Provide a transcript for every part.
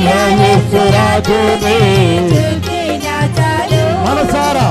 అయ్యా యేసు రాజుని చూచినా చాలు మనసారా?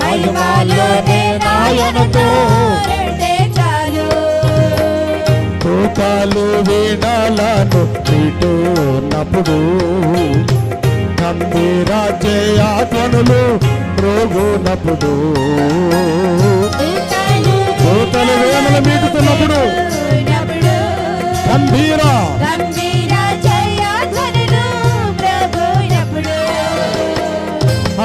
మహిమాలోనే నాయనతో తూకాలు వీణాలను వింటున్నప్పుడు గంభీర జయాత్మనులు రోగునప్పుడు